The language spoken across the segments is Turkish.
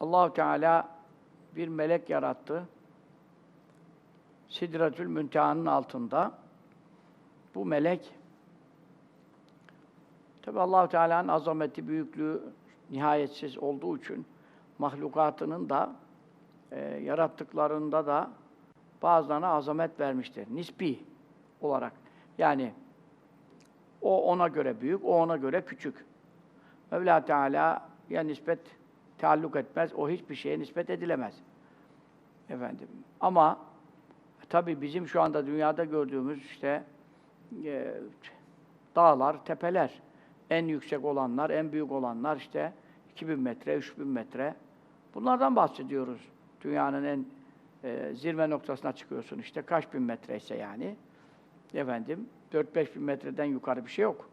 Allahu Teala bir melek yarattı. Sidretül Münteha'nın altında. Bu melek Tabi Allahu Teala'nın azameti, büyüklüğü nihayetsiz olduğu için mahlukatının da e, yarattıklarında da bazılarına azamet vermiştir. Nispi olarak. Yani o ona göre büyük, o ona göre küçük. Mevla Teala ya nispet taalluk etmez, o hiçbir şeye nispet edilemez. Efendim. Ama tabi bizim şu anda dünyada gördüğümüz işte e, dağlar, tepeler, en yüksek olanlar, en büyük olanlar işte 2000 metre, 3000 metre. Bunlardan bahsediyoruz. Dünyanın en e, zirve noktasına çıkıyorsun işte kaç bin metre ise yani. Efendim 4-5 bin metreden yukarı bir şey yok.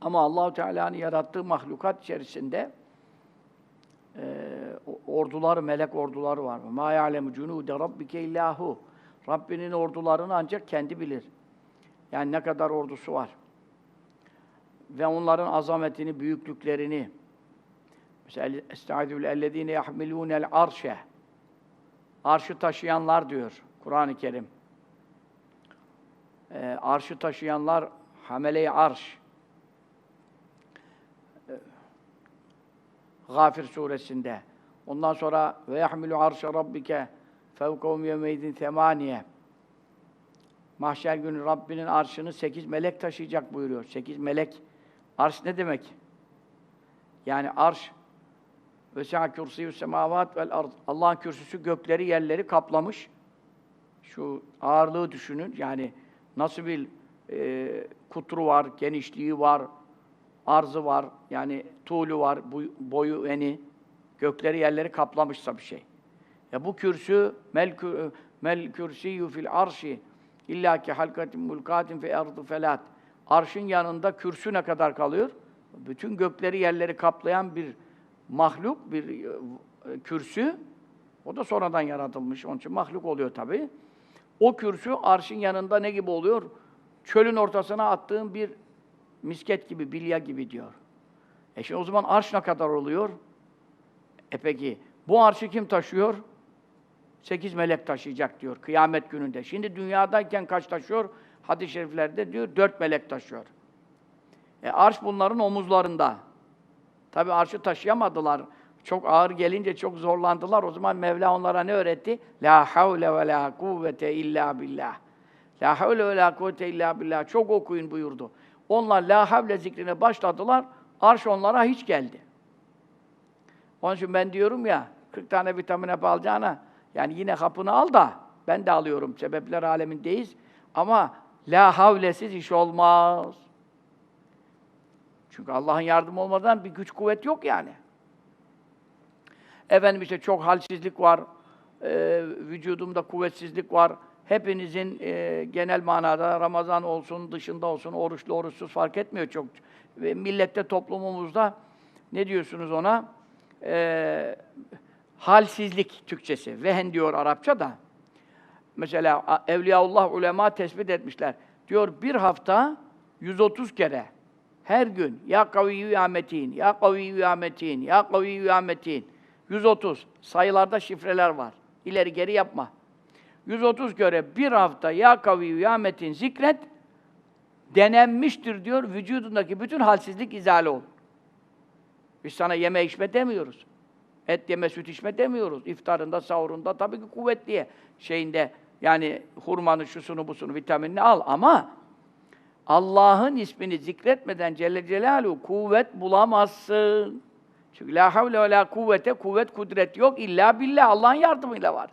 Ama Allahu Teala'nın yarattığı mahlukat içerisinde e, ordular, melek orduları var. Ma ya'lemu cunude rabbike illahu. Rabbinin ordularını ancak kendi bilir. Yani ne kadar ordusu var. Ve onların azametini, büyüklüklerini mesela Estaizu ellezine yahmilûnel arşe Arşı taşıyanlar diyor Kur'an-ı Kerim. Ee, arşı taşıyanlar hamele-i arş. Ee, Gafir suresinde. Ondan sonra ve yahmilu arşe rabbike fevkahum yevmeydin temaniye. Mahşer günü Rabbinin arşını sekiz melek taşıyacak buyuruyor. Sekiz melek. Arş ne demek? Yani arş ve sâ kürsiyü semavat vel ard. Allah'ın kürsüsü gökleri, yerleri kaplamış. Şu ağırlığı düşünün. Yani nasıl bir e, kutru var, genişliği var, arzı var, yani tuğlu var, boy, boyu, eni, gökleri, yerleri kaplamışsa bir şey. Ya bu kürsü mel, mel kürsiyü fil arşi illa ki halkatin mulkatin fe ardı felat. Arşın yanında kürsü ne kadar kalıyor? Bütün gökleri, yerleri kaplayan bir mahluk, bir e, kürsü. O da sonradan yaratılmış. Onun için mahluk oluyor tabii. O kürsü arşın yanında ne gibi oluyor? Çölün ortasına attığın bir misket gibi, bilya gibi diyor. E şimdi o zaman arş ne kadar oluyor? E peki, bu arşı kim taşıyor? Sekiz melek taşıyacak diyor kıyamet gününde. Şimdi dünyadayken kaç taşıyor? Hadis-i şeriflerde diyor dört melek taşıyor. E arş bunların omuzlarında. Tabi arşı taşıyamadılar. Çok ağır gelince çok zorlandılar. O zaman Mevla onlara ne öğretti? La havle ve la kuvvete illa billah. La havle ve la kuvvete illa billah. Çok okuyun buyurdu. Onlar la havle zikrine başladılar. Arş onlara hiç geldi. Onun için ben diyorum ya, 40 tane vitamin hap alacağına, yani yine hapını al da, ben de alıyorum, sebepler alemindeyiz. Ama la havlesiz iş olmaz. Çünkü Allah'ın yardımı olmadan bir güç kuvvet yok yani. Efendim işte çok halsizlik var, e, vücudumda kuvvetsizlik var. Hepinizin e, genel manada Ramazan olsun, dışında olsun, oruçlu, oruçsuz fark etmiyor çok. Ve millette, toplumumuzda ne diyorsunuz ona? E, halsizlik Türkçesi. Vehen diyor Arapça da. Mesela Evliyaullah ulema tespit etmişler. Diyor bir hafta 130 kere her gün ya kaviyyü ya metin, ya kaviyyü ya metin, ya kaviyyü ya metin. 130 sayılarda şifreler var. İleri geri yapma. 130 kere bir hafta ya kaviyyü ya metin zikret denenmiştir diyor. Vücudundaki bütün halsizlik izale olur. Biz sana yeme içme demiyoruz. Et yeme, süt içme demiyoruz. İftarında, sahurunda tabii ki kuvvetliye şeyinde yani hurmanın şusunu busunu vitaminini al ama Allah'ın ismini zikretmeden Celle Celaluhu kuvvet bulamazsın. Çünkü la havle ve la kuvvete kuvvet kudret yok illa billah Allah'ın yardımıyla var.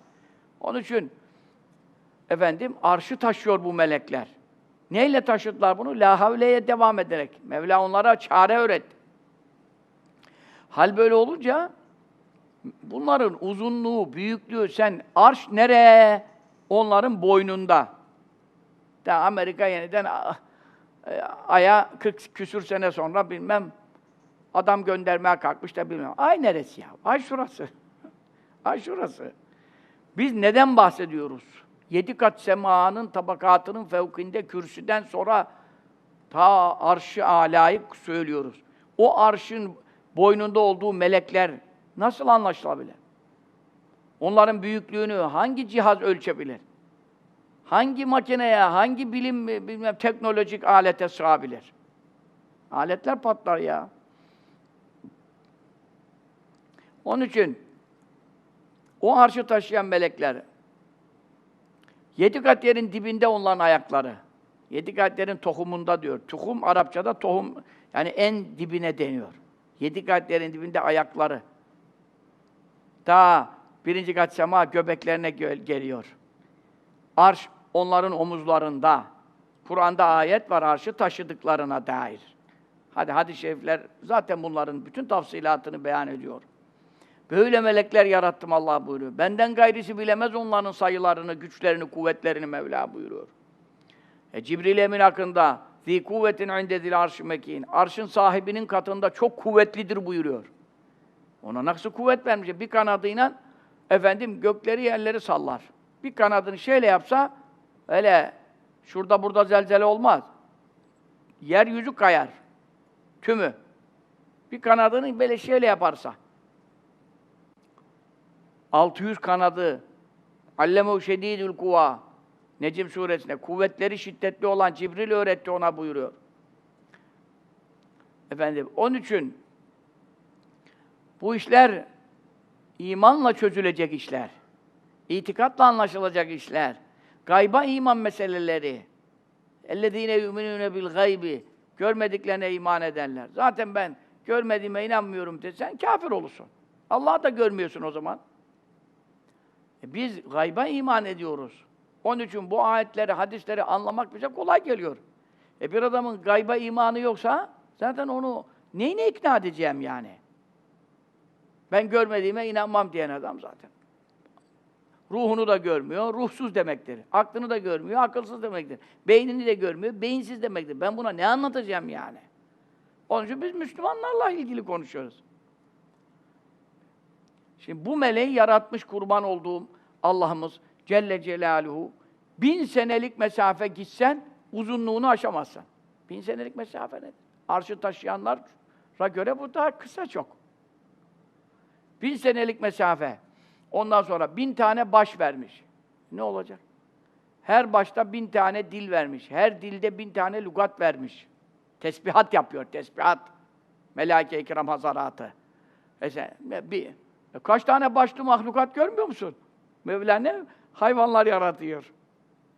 Onun için efendim arşı taşıyor bu melekler. Neyle taşıdılar bunu? La havleye devam ederek. Mevla onlara çare öğretti. Hal böyle olunca bunların uzunluğu, büyüklüğü sen arş nereye? Onların boynunda. Da Amerika yeniden e, aya 40 küsür sene sonra bilmem adam göndermeye kalkmış da bilmem. Ay neresi ya? Ay şurası. Ay şurası. Biz neden bahsediyoruz? Yedi kat semanın tabakatının fevkinde kürsüden sonra ta arşı alayı söylüyoruz. O arşın boynunda olduğu melekler nasıl anlaşılabilir? Onların büyüklüğünü hangi cihaz ölçebilir? Hangi makineye, hangi bilim, bilmem teknolojik alete sığabilir? Aletler patlar ya. Onun için o arşı taşıyan melekler yedi kat yerin dibinde onların ayakları. Yedi kat yerin tohumunda diyor. Tohum Arapçada tohum yani en dibine deniyor. Yedi kat yerin dibinde ayakları. Ta birinci kat sema göbeklerine gel- geliyor. Arş onların omuzlarında. Kur'an'da ayet var arşı taşıdıklarına dair. Hadi hadis-i şerifler zaten bunların bütün tafsilatını beyan ediyor. Böyle melekler yarattım Allah buyuruyor. Benden gayrisi bilemez onların sayılarını, güçlerini, kuvvetlerini Mevla buyuruyor. E, Cibril Emin hakkında zi kuvvetin indezil arş mekin. Arşın sahibinin katında çok kuvvetlidir buyuruyor. Ona nasıl kuvvet vermiş? Bir kanadıyla efendim gökleri yerleri sallar. Bir kanadını şöyle yapsa öyle şurada burada zelzele olmaz. Yeryüzü kayar. Tümü. Bir kanadını böyle şöyle yaparsa. 600 kanadı. Allemu şedidül kuva. Necim suresinde kuvvetleri şiddetli olan Cibril öğretti ona buyuruyor. Efendim onun için bu işler imanla çözülecek işler. İtikatla anlaşılacak işler. Gayba iman meseleleri. اَلَّذ۪ينَ يُؤْمِنُونَ بِالْغَيْبِ Görmediklerine iman ederler. Zaten ben görmediğime inanmıyorum desen kafir olursun. Allah'ı da görmüyorsun o zaman. E biz gayba iman ediyoruz. Onun için bu ayetleri, hadisleri anlamak bize kolay geliyor. E bir adamın gayba imanı yoksa zaten onu neyine ikna edeceğim yani? Ben görmediğime inanmam diyen adam zaten. Ruhunu da görmüyor, ruhsuz demektir. Aklını da görmüyor, akılsız demektir. Beynini de görmüyor, beyinsiz demektir. Ben buna ne anlatacağım yani? Onun için biz Müslümanlarla ilgili konuşuyoruz. Şimdi bu meleği yaratmış kurban olduğum Allah'ımız Celle Celaluhu bin senelik mesafe gitsen uzunluğunu aşamazsın. Bin senelik mesafe nedir? Arşı taşıyanlara göre bu daha kısa çok. Bin senelik mesafe. Ondan sonra bin tane baş vermiş. Ne olacak? Her başta bin tane dil vermiş. Her dilde bin tane lügat vermiş. Tesbihat yapıyor, tesbihat. Melaike-i kiram hazaratı. Mesela bir, e kaç tane başlı mahlukat görmüyor musun? Mevla ne hayvanlar yaratıyor.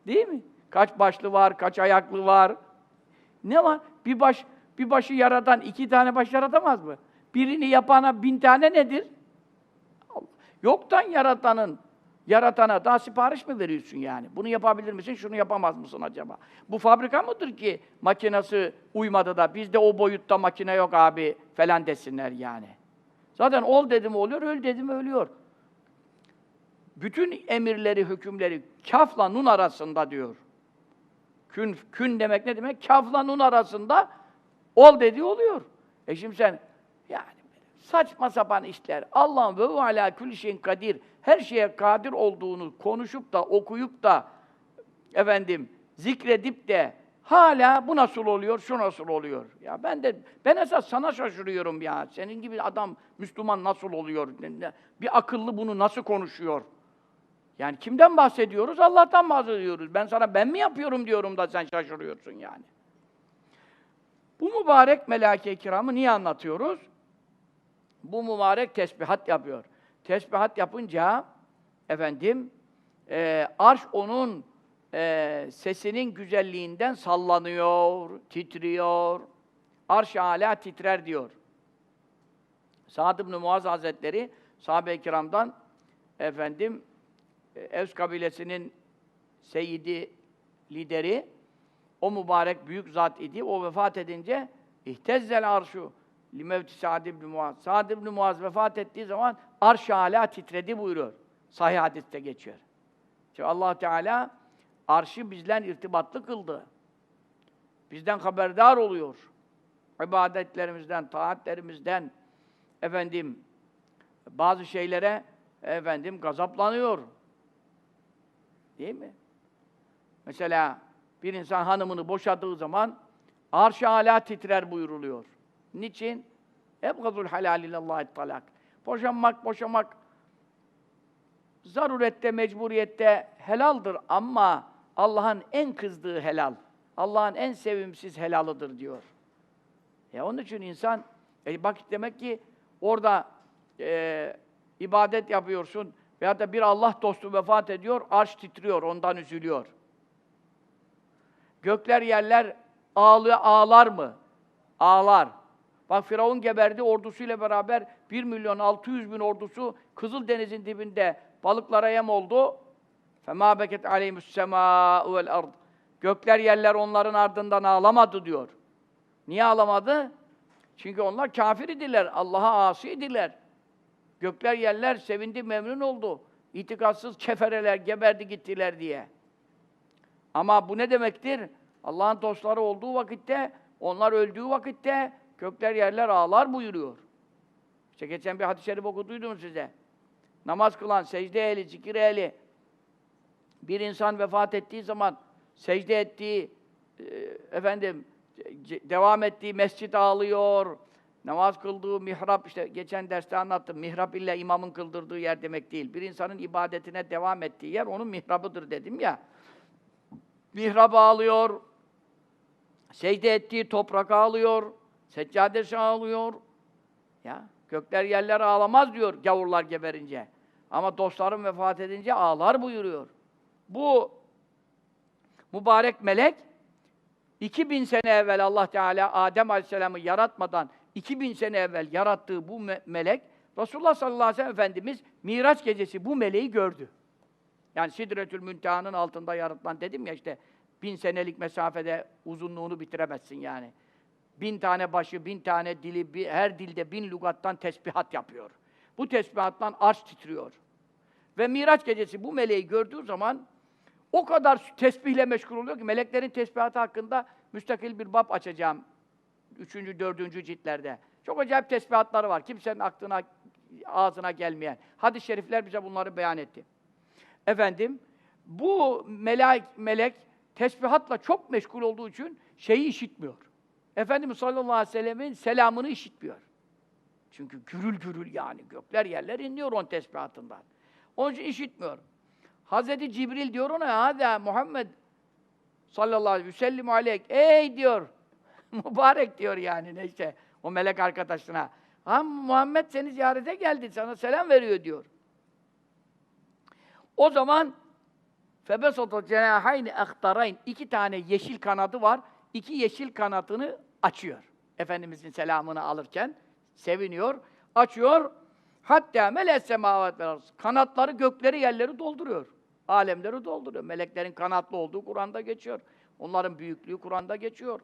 Değil mi? Kaç başlı var, kaç ayaklı var. Ne var? Bir baş, bir başı yaratan iki tane baş yaratamaz mı? Birini yapana bin tane nedir? Yoktan yaratanın, yaratana daha sipariş mi veriyorsun yani? Bunu yapabilir misin, şunu yapamaz mısın acaba? Bu fabrika mıdır ki makinesi uymadı da bizde o boyutta makine yok abi falan desinler yani. Zaten ol dedim oluyor, öl dedim ölüyor. Bütün emirleri, hükümleri kafla nun arasında diyor. Kün, kün demek ne demek? Kafla nun arasında ol dediği oluyor. E şimdi sen yani saçma sapan işler. Allah'ın ve alâ külli şeyin kadir. Her şeye kadir olduğunu konuşup da okuyup da efendim zikredip de hala bu nasıl oluyor, şu nasıl oluyor? Ya ben de ben esas sana şaşırıyorum ya. Senin gibi adam Müslüman nasıl oluyor? Bir akıllı bunu nasıl konuşuyor? Yani kimden bahsediyoruz? Allah'tan bahsediyoruz. Ben sana ben mi yapıyorum diyorum da sen şaşırıyorsun yani. Bu mübarek melâke-i kiramı niye anlatıyoruz? Bu mübarek tesbihat yapıyor. Tesbihat yapınca efendim e, arş onun e, sesinin güzelliğinden sallanıyor, titriyor. Arş-ı âlâ titrer diyor. Sa'd ibn Muaz Hazretleri sahabe-i kiramdan efendim Evs kabilesinin seyidi, lideri, o mübarek büyük zat idi. O vefat edince ihtezzel arşu limevti Sa'd ibn Muaz. Sa'd ibn Muaz vefat ettiği zaman arş-ı âlâ titredi buyuruyor. Sahih hadiste geçiyor. Çünkü allah Teala arşı bizden irtibatlı kıldı. Bizden haberdar oluyor. İbadetlerimizden, taatlerimizden, efendim, bazı şeylere efendim gazaplanıyor. Değil mi? Mesela bir insan hanımını boşadığı zaman arş-ı âlâ titrer buyuruluyor. Niçin? Ebgazul halal ilallahi talak. Boşanmak, boşamak zarurette, mecburiyette helaldir ama Allah'ın en kızdığı helal. Allah'ın en sevimsiz helalıdır diyor. Ya onun için insan, e bak demek ki orada e, ibadet yapıyorsun veya da bir Allah dostu vefat ediyor, arş titriyor, ondan üzülüyor. Gökler yerler ağlı ağlar mı? Ağlar. Bak Firavun geberdi ordusuyla beraber 1 milyon 600 bin ordusu Kızıldeniz'in dibinde balıklara yem oldu. فَمَا بَكَتْ عَلَيْهِمُ السَّمَاءُ وَالْاَرْضِ Gökler yerler onların ardından ağlamadı diyor. Niye ağlamadı? Çünkü onlar kafir idiler, Allah'a asi idiler. Gökler yerler sevindi, memnun oldu. İtikatsız kefereler geberdi gittiler diye. Ama bu ne demektir? Allah'ın dostları olduğu vakitte, onlar öldüğü vakitte gökler yerler ağlar buyuruyor. İşte geçen bir hadis-i şerif okuduydum size. Namaz kılan, secde ehli, zikir ehli, bir insan vefat ettiği zaman secde ettiği, e, efendim, devam ettiği mescid ağlıyor, namaz kıldığı mihrap, işte geçen derste anlattım, mihrap illa imamın kıldırdığı yer demek değil. Bir insanın ibadetine devam ettiği yer onun mihrabıdır dedim ya. Mihrap ağlıyor, secde ettiği toprak ağlıyor, seccadesi ağlıyor. Ya gökler yerler ağlamaz diyor gavurlar geberince. Ama dostlarım vefat edince ağlar buyuruyor. Bu mübarek melek 2000 sene evvel Allah Teala Adem Aleyhisselam'ı yaratmadan 2000 sene evvel yarattığı bu me- melek Resulullah sallallahu aleyhi ve sellem Efendimiz Miraç gecesi bu meleği gördü. Yani Sidretül Münteha'nın altında yaratılan dedim ya işte bin senelik mesafede uzunluğunu bitiremezsin yani. Bin tane başı, bin tane dili, bi- her dilde bin lügattan tesbihat yapıyor. Bu tesbihattan arş titriyor. Ve Miraç gecesi bu meleği gördüğü zaman o kadar tesbihle meşgul oluyor ki meleklerin tesbihatı hakkında müstakil bir bab açacağım. Üçüncü, dördüncü ciltlerde. Çok acayip tesbihatları var. Kimsenin aklına, ağzına gelmeyen. Hadis-i şerifler bize bunları beyan etti. Efendim, bu melek, melek tesbihatla çok meşgul olduğu için şeyi işitmiyor. Efendimiz sallallahu aleyhi ve sellemin selamını işitmiyor. Çünkü gürül gürül yani gökler yerler inliyor on tesbihatından. Onun için işitmiyor. Hazreti Cibril diyor ona, hadi Muhammed sallallahu aleyhi ve sellem aleyk. Ey diyor, mübarek diyor yani neyse o melek arkadaşına. Ha Muhammed seni ziyarete geldi, sana selam veriyor diyor. O zaman febesotu cenahayni ahtarayn iki tane yeşil kanadı var. İki yeşil kanadını açıyor. Efendimizin selamını alırken seviniyor, açıyor. Hatta meles semavat. Kanatları gökleri yerleri dolduruyor. Alemleri dolduruyor. Meleklerin kanatlı olduğu Kur'an'da geçiyor. Onların büyüklüğü Kur'an'da geçiyor.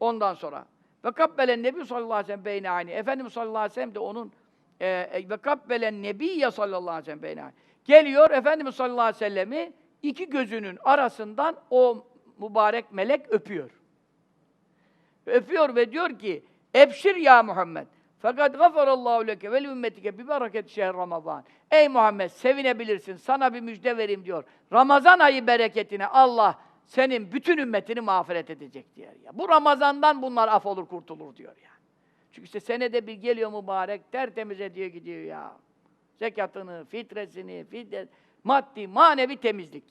Ondan sonra ve kabbelen nebi sallallahu aleyhi ve sellem beyne ani. Efendimiz sallallahu aleyhi ve sellem de onun e, e, ve kabbelen nebiyye sallallahu aleyhi ve sellem beyne ani. Geliyor Efendimiz sallallahu aleyhi ve sellemi iki gözünün arasından o mübarek melek öpüyor. Öpüyor ve diyor ki Ebşir ya Muhammed. Fakat gafarallahu leke ve ümmetike bi bereket şehr Ramazan. Ey Muhammed sevinebilirsin. Sana bir müjde vereyim diyor. Ramazan ayı bereketine Allah senin bütün ümmetini mağfiret edecek diyor ya. Bu Ramazan'dan bunlar af olur kurtulur diyor ya. Çünkü işte senede bir geliyor mübarek tertemiz ediyor gidiyor ya. Zekatını, fitresini, fidye, maddi, manevi temizlik.